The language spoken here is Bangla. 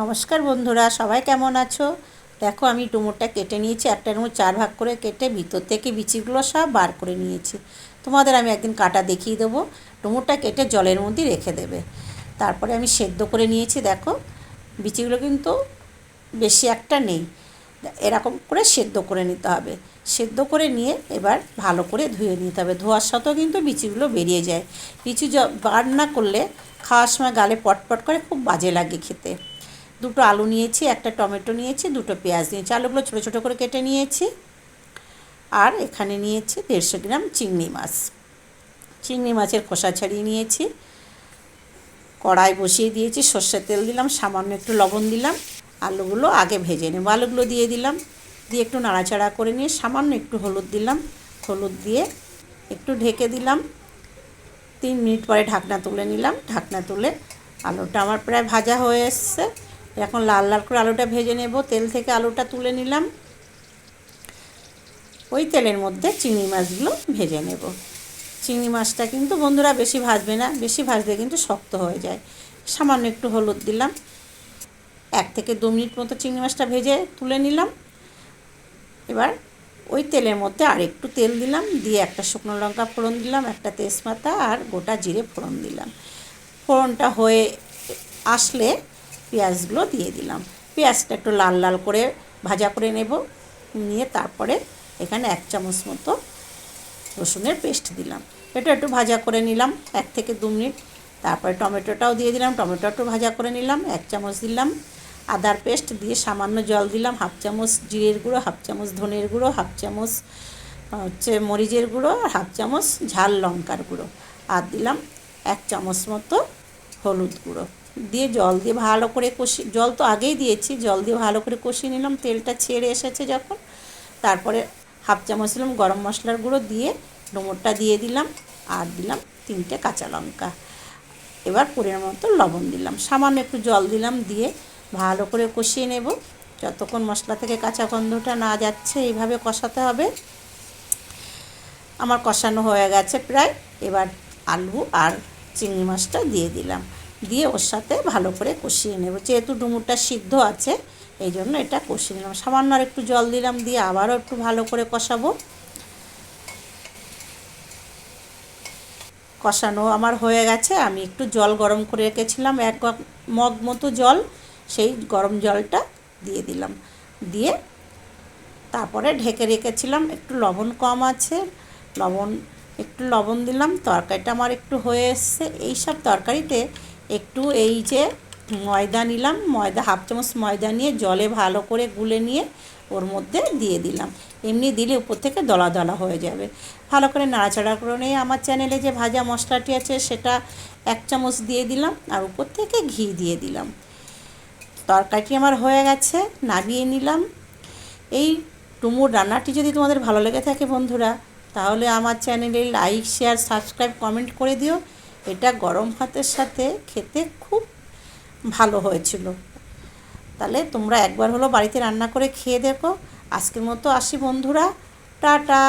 নমস্কার বন্ধুরা, সবাই কেমন আছো? দেখো, আমি ডুমুরটা কেটে নিয়েছি, একটা ডুমুর চার ভাগ করে কেটে ভিতর থেকে বিচিগুলো সব বার করে নিয়েছি। তোমাদের আমি একদিন কাটা দেখিয়ে দেবো ডুমুরটা কেটে জলের মধ্যে রেখে দেবে। তারপরে আমি সেদ্ধ করে নিয়েছি, দেখো, বিচিগুলো কিন্তু বেশি একটা নেই। এরকম করে সেদ্ধ করে নিতে হবে। সেদ্ধ করে নিয়ে এবার ভালো করে ধুয়ে নিতে হবে। ধোয়ার সাথেও কিন্তু বিচিগুলো বেরিয়ে যায়। বিচি বার না করলে খাওয়ার সময় গালে পটপট করে খুব বাজে লাগে খেতে। দুটো আলু নিয়েছি, একটা টমেটো নিয়েছি, দুটো পেঁয়াজ নিয়েছি। আলুগুলো ছোটো ছোটো করে কেটে নিয়েছি। আর এখানে নিয়েছি দেড়শো গ্রাম চিংড়ি মাছ। চিংড়ি মাছের খোসা ছাড়িয়ে নিয়েছি। কড়াই বসিয়ে দিয়েছি, সর্ষের তেল দিলাম, সামান্য একটু লবণ দিলাম। আলুগুলো আগে ভেজে নেব। আলুগুলো দিয়ে দিলাম। দিয়ে একটু নাড়াচাড়া করে নিয়ে সামান্য একটু হলুদ দিলাম। হলুদ দিয়ে একটু ঢেকে দিলাম। তিন মিনিট পরে ঢাকনা তুলে নিলাম। ঢাকনা তুলে আলুটা আমার প্রায় ভাজা হয়ে এসছে। এখন লাল লাল করে আলুটা ভেজে নেব। তেল থেকে আলুটা তুলে নিলাম। ওই তেলের মধ্যে চিংড়ি মাছগুলো ভেজে নেব। চিংড়ি মাছটা কিন্তু বন্ধুরা বেশি ভাজবে না, বেশি ভাজলে কিন্তু শক্ত হয়ে যায়। সামান্য একটু হলুদ দিলাম। এক থেকে দু মিনিট মতো চিংড়ি মাছটা ভেজে তুলে নিলাম। এবার ওই তেলের মধ্যে আর একটু তেল দিলাম। দিয়ে একটা শুকনো লঙ্কা ফোড়ন দিলাম, একটা তেজপাতা আর গোটা জিরে ফোড়ন দিলাম। ফোড়নটা হয়ে আসলে পেঁয়াজগুলো দিয়ে দিলাম। পেঁয়াজটা একটু লাল লাল করে ভাজা করে নেব। নিয়ে তারপরে এখানে এক চামচ মতো রসুনের পেস্ট দিলাম। এটা একটু ভাজা করে নিলাম, এক থেকে দু মিনিট। তারপরে টমেটোটাও দিয়ে দিলাম টমেটো একটু ভাজা করে নিলাম, এক চামচ দিলাম। আদার পেস্ট দিয়ে সামান্য জল দিলাম, হাফ চামচ জিরের গুঁড়ো, হাফ চামচ ধনের গুঁড়ো, হাফ চামচ হচ্ছে মরিচের গুঁড়ো, আর হাফ চামচ ঝাল লঙ্কার গুঁড়ো। আর দিলাম এক চামচ মতো হলুদ গুঁড়ো। দিয়ে জল দিয়ে ভালো করে কষি, জল তো আগেই দিয়েছি, জল দিয়ে ভালো করে কষিয়ে নিলাম, তেলটা ছেড়ে এসেছে যখন। তারপরে হাফ চামচ দিলাম গরম মশলার গুঁড়ো দিয়ে ডুমোরটা দিয়ে দিলাম, আর দিলাম তিনটে কাঁচা লঙ্কা। এবার পরিমাণ মতো লবণ দিলাম, সামান্য একটু জল দিলাম দিয়ে ভালো করে কষিয়ে নেব। যতক্ষণ মশলা থেকে কাঁচা গন্ধটা না যাচ্ছে, এইভাবে কষাতে হবে। আমার কষানো হয়ে গেছে প্রায়, এবার আলু আর চিংড়ি মাছটা দিয়ে দিলাম। দিয়ে ওর সাথে ভালো করে কষিয়ে নেব। যেহেতু ডুমুরটা সিদ্ধ আছে, এই জন্য এটা কষিয়ে নিলাম। সামান্য আর একটু জল দিলাম দিয়ে আবারও একটু ভালো করে কষাবো। কষানো আমার হয়ে গেছে। আমি একটু জল গরম করে রেখেছিলাম, এক মগ মতো জল, সেই গরম জলটা দিয়ে দিলাম। দিয়ে তারপরে ঢেকে রেখেছিলাম, একটু লবণ কম আছে, লবণ, একটু লবণ দিলাম, তরকারিটা আমার একটু হয়ে এসছে। এইসব তরকারিতে একটু এই যে ময়দা নিলাম, ময়দা হাফ চামচ ময়দা নিয়ে জলে ভালো করে গুলে নিয়ে ওর মধ্যে দিয়ে দিলাম। এমনি দিলে উপর থেকে দলা দলা হয়ে যাবে। ভালো করে নাড়াচাড়া করে নিয়ে আমার চ্যানেলে যে ভাজা মশলাটি আছে সেটা এক চামচ দিয়ে দিলাম আর উপর থেকে ঘি দিয়ে দিলাম। তরকারিটি আমার হয়ে গেছে, নামিয়ে নিলাম। এই টুমুর রান্নাটি যদি তোমাদের ভালো লেগে থাকে বন্ধুরা, তাহলে আমার চ্যানেলে লাইক, শেয়ার, সাবস্ক্রাইব, কমেন্ট করে দিও। এটা গরম ভাতের সাথে খেতে খুব ভালো হয়েছিল। তাহলে তোমরা একবার হলো বাড়িতে রান্না করে খেয়ে দেখো। আজকের মতো আসি বন্ধুরা। টাটা।